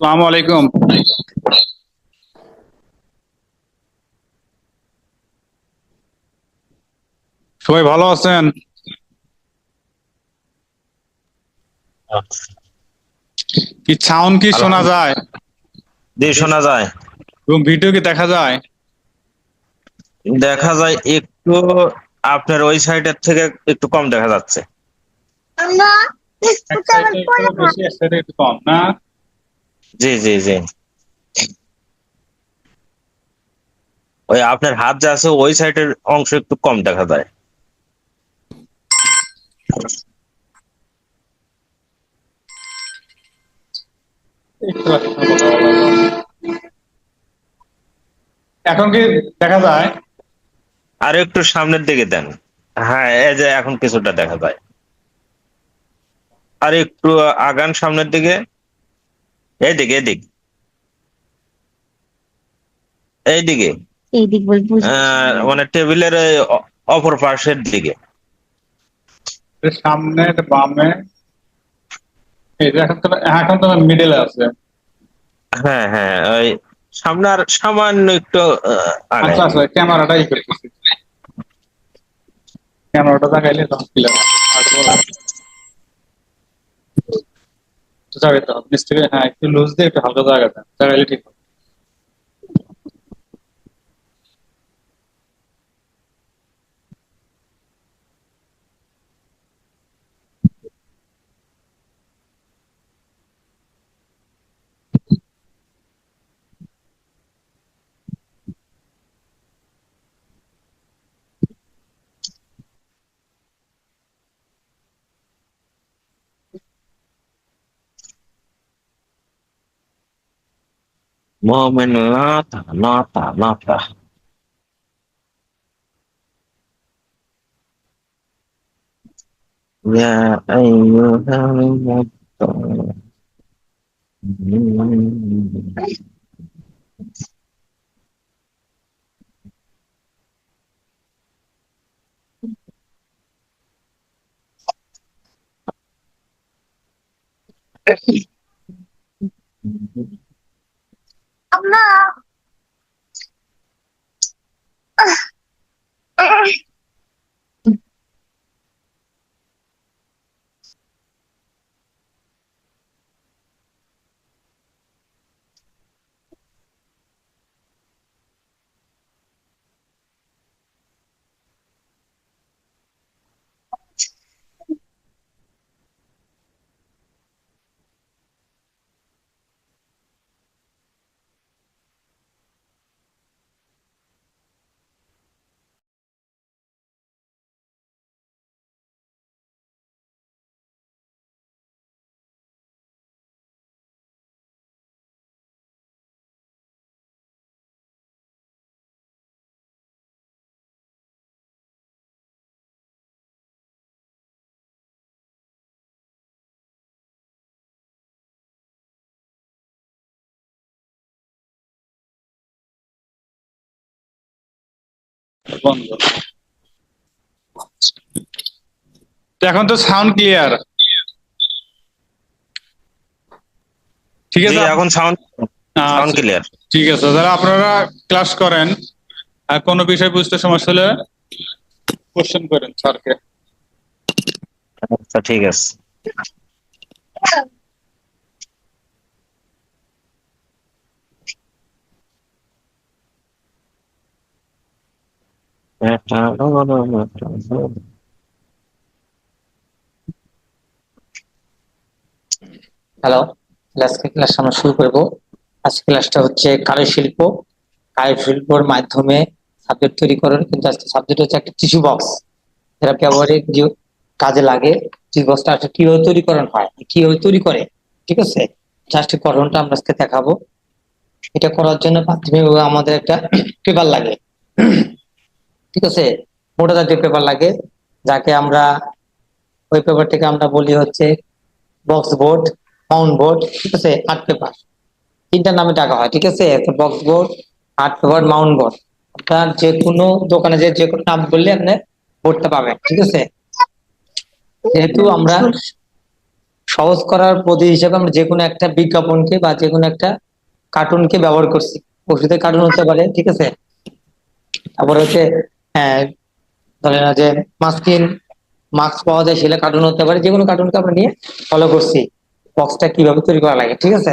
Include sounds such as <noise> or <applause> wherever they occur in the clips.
আসসালামু আলাইকুম। সবাই ভালো আছেন? কি সাউন্ড কি শোনা যায়? জি শোনা যায়। এবং ভিডিও কি দেখা যায়? দেখা যায় একটু আপনার ওই সাইডের থেকে একটু কম দেখা যাচ্ছে। না? জি জি জি। ওই আপনার হাত যা আছে ওই সাইডের অংশ একটু কম দেখা যায়। এখন কি দেখা যায়? আর একটু সামনের দিকে দেন। হ্যাঁ এই যে এখন কিছুটা দেখা যায়। আর একটু আগান সামনের দিকে। এইদিকে এদিক। এইদিকে। এই বল বুঝ আহ, মানে টেবিলের অপর পাশের দিকে। সামনে এটা বামে এই যে এখন তো এখন তো মিডলে আছে। হ্যাঁ হ্যাঁ ওই সামনে আর সামান্য একটু আচ্ছা আচ্ছা ক্যামেরাটাই করতেছি। ক্যামেরাটা দেখাইলে তখন ক্লিয়ার যাবে তো নিচ থেকে হ্যাঁ একটু লুজ দিয়ে একটু হালকা জায়গা দেন জায়গালে ঠিক হবে। Momen lata, lata, lata. Ya ayyuhal Thank you. 엄마. বন্ধ। এখন তো সাউন্ড ক্লিয়ার ঠিক আছে? এখন সাউন্ড সাউন্ড ক্লিয়ার ঠিক আছে যারা আপনারা ক্লাস করেন। আর কোনো বিষয় বুঝতে সমস্যা হলে কোশ্চেন করেন স্যারকে। আচ্ছা ঠিক আছে। হ্যালো আজকে ক্লাস আমরা শুরু করব। আজকে ক্লাসটা হচ্ছে কারুশিল্প কারুশিল্পর মাধ্যমে সাবজেক্ট তৈরি করেন কিন্তু আজকে সাবজেক্ট হচ্ছে একটা টিস্যু বক্স যেটা ব্যবহারিক কাজে লাগে টিস্যু বক্সটা আসলে কীভাবে তৈরি করানো হয়, কীভাবে তৈরি করে, ঠিক আছে? জাস্ট গঠনটা আমরা আজকে দেখাবো। এটা করার জন্য প্রাথমিকভাবে আমাদের একটা পেপার লাগে। ঠিক আছে? মোটা জাতীয় পেপার লাগে। যাকে আমরা, ওই পেপারটাকে আমরা বলি হচ্ছে বক্স বোর্ড মাউন্ট বোর্ড ঠিক আছে? আর্ট পেপার তিনটা নামে টাকা হয়, ঠিক আছে? Box board art paper mount board আপনার যে কোনো দোকানে যে যে কোনো নাম বললে আপনি বোর্ডটা পাবেন, ঠিক আছে? যেহেতু আমরা সহজ করার পদ্ধতি হিসাবে আমরা যে কোনো একটা বিজ্ঞাপনকে বা যে কোনো একটা কার্টুনকে ব্যবহার করছি। ওষুধের কার্টুন হতে পারে, ঠিক আছে? তারপর হচ্ছে হ্যাঁ ধরেন যে মাস্কিন, মাস্ক পাওয়া যায় সেটা কার্টুন হতে পারে যে কোনো কার্টুনকে আমরা নিয়ে ফলো করছি। বক্সটা কীভাবে তৈরি করা লাগে, ঠিক আছে?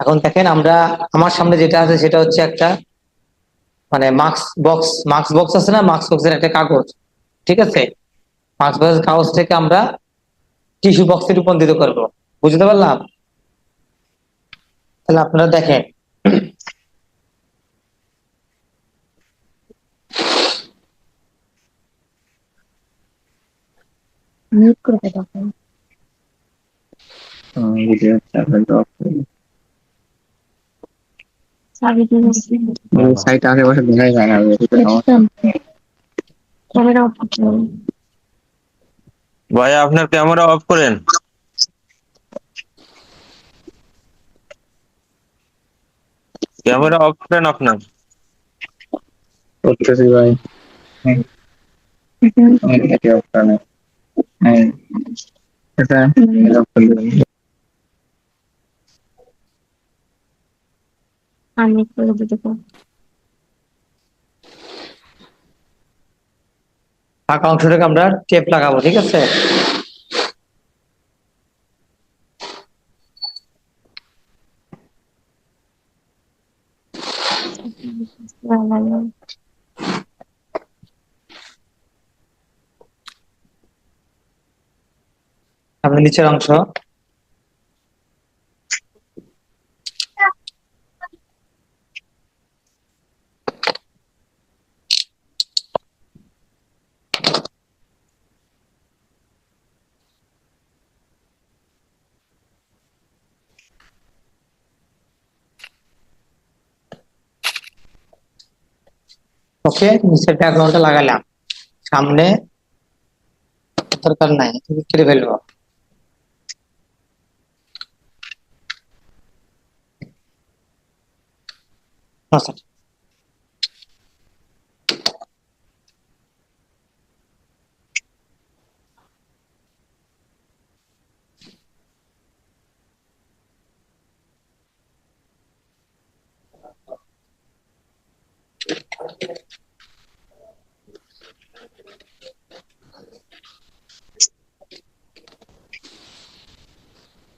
এখন দেখেন আমরা, আমার সামনে যেটা আছে সেটা হচ্ছে একটা মানে মাস্ক বক্স মাস্ক বক্স আছে না? মাস্ক বক্সের একটা কাগজ, ঠিক আছে? মাস্ক বক্সের কাগজ থেকে আমরা টিস্যু বক্সে রূপান্তরিত করব। বুঝতে পারলাম? তাহলে আপনারা দেখেন মিউট করে সাইট আগে বসে দেখাই যায় না ক্যামেরা অফ ভাই আপনার ক্যামেরা অফ করেন। ক্যামেরা অফ করেন আপনার। করতেছি ভাই। এটি অপশনে এটা এটা খুলবে। আমি করে দিতে পারব। ফাঁকা অংশটাকে আমরা টেপ লাগাবো ঠিক আছে? সামনে নিচের অংশ ওকে নিচের ব্যাকগ্রাউন্ডটা লাগালাম সামনে দরকার নাই তুমি কেটে ফেলবো আচ্ছা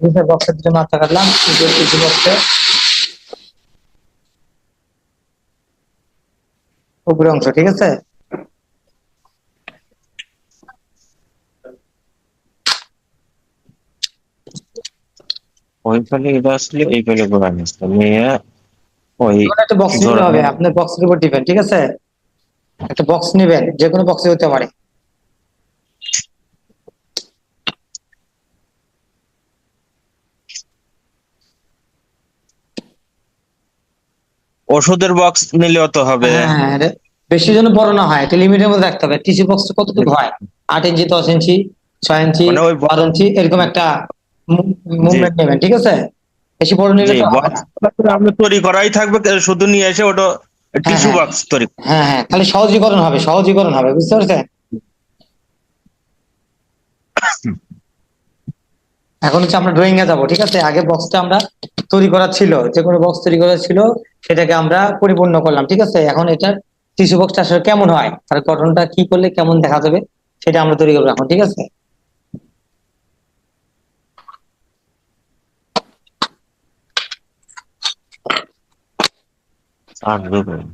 নিচের বক্সের দিকে মাথা কাটলাম কিছু বক্সে উপরে অংশ ঠিক আছে? ওই ফলে এটা আসলে এই ফলে গোড়া নিচ্ছে নিয়ে ওই যেকোনো একটা বক্স নিতে হবে আপনার বক্সের উপর দিবেন ঠিক আছে? একটা বক্স নেবেন যে কোনো বক্সে হতে পারে। ওষুধের বক্স নিলেও তো হবে। হ্যাঁ বেশি যেন বড় না হয় একটা লিমিটের মধ্যে রাখতে হবে। টিসি বক্স কতটুকু হয়? আট ইঞ্চি দশ ইঞ্চি ছয় ইঞ্চি মানে বারো ইঞ্চি এরকম একটা মুভমেন্ট নেবেন ঠিক আছে? বেশি বড় নিলে। আপনি তৈরি করাই থাকবে শুধু নিয়ে এসে ওটা টিস্যু হ্যাঁ। বক্স তৈরি হ্যাঁ হ্যাঁ খালি সহজীকরণ হবে সহজীকরণ হবে বুঝতে পারছেন? <coughs> এখন হচ্ছে আমরা ড্রয়িং এ যাব ঠিক আছে? আগে বক্সটা আমরা তৈরি করা ছিল যে কোনো বক্স তৈরি করা ছিল সেটাকে আমরা পরিপূর্ণ করলাম ঠিক আছে? এখন এটার টিস্যু বক্সটা আসলে কেমন হয়? তার গঠনটা কি করলে কেমন দেখা যাবে? সেটা আমরা তৈরি করব এখন ঠিক আছে? Sanduku.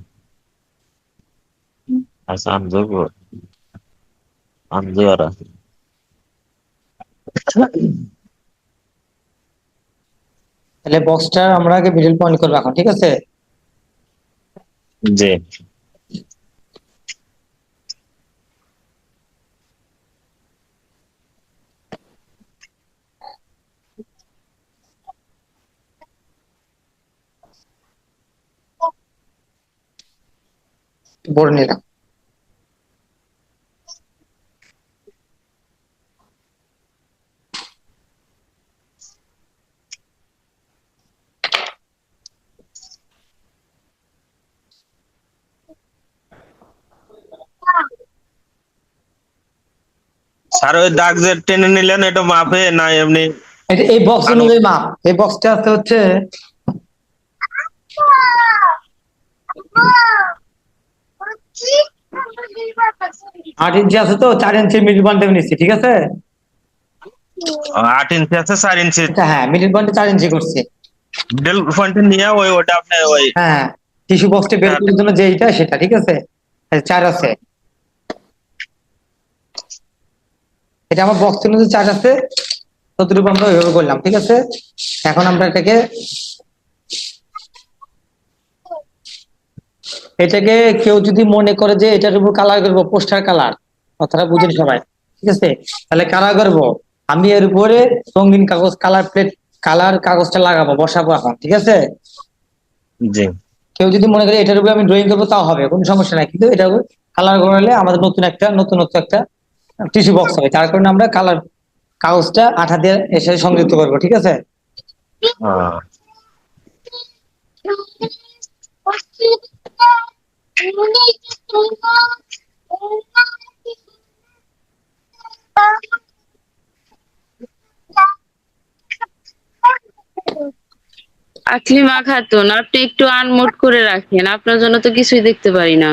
<coughs> <coughs> তাহলে বক্সটা আমরা আগে মিডল পয়েন্ট করব এখন ঠিক আছে? জি। বড় নিলাম। স্যার ওই দাগ যে টেনে নিলেন এটা মাপে না এমনি। এই বক্স অনুযায়ী মাপ। এই বক্সটা আছে হচ্ছে আট ইঞ্চি আছে তো চার ইঞ্চি মিডিল পয়েন্টে নিচ্ছি ঠিক আছে? আট ইঞ্চি আছে চার ইঞ্চি। হ্যাঁ মিডিল পয়েন্টে চার ইঞ্চি করছি। মিডল পয়েন্টে নিয়ে ওই ওটা আপনি ওই হ্যাঁ টিস্যু বক্সটা বের করার জন্য যেইটা সেটা ঠিক আছে? চার আছে। এটা আমার বক্স অনুযায়ী চার্জ আছে ততটুকু আমরা ওইভাবে করলাম ঠিক আছে? এখন আমরা এটাকে এটাকে কেউ যদি মনে করে যে এটার উপর কালার করব পোস্টার কালার কথাটা বুঝেন সবাই ঠিক আছে? তাহলে কালার করব আমি এর উপরে রঙিন কাগজ কালার প্লেট কালার কাগজটা লাগাবো বসাবো এখন ঠিক আছে? জি। কেউ যদি মনে করে এটার উপরে আমি ড্রয়িং করব তাও হবে কোনো সমস্যা নাই কিন্তু এটা কালার করালে আমাদের নতুন একটা নতুনত্ব একটা টিস্যু বক্স হবে তার কারণে আমরা কালার কাগজটা আঠা দিয়ে এসে সংযুক্ত করব, ঠিক আছে? আকলিমা খাতুন আপনি একটু আনমোট করে রাখেন, আপনার জন্য তো কিছুই দেখতে পারি না।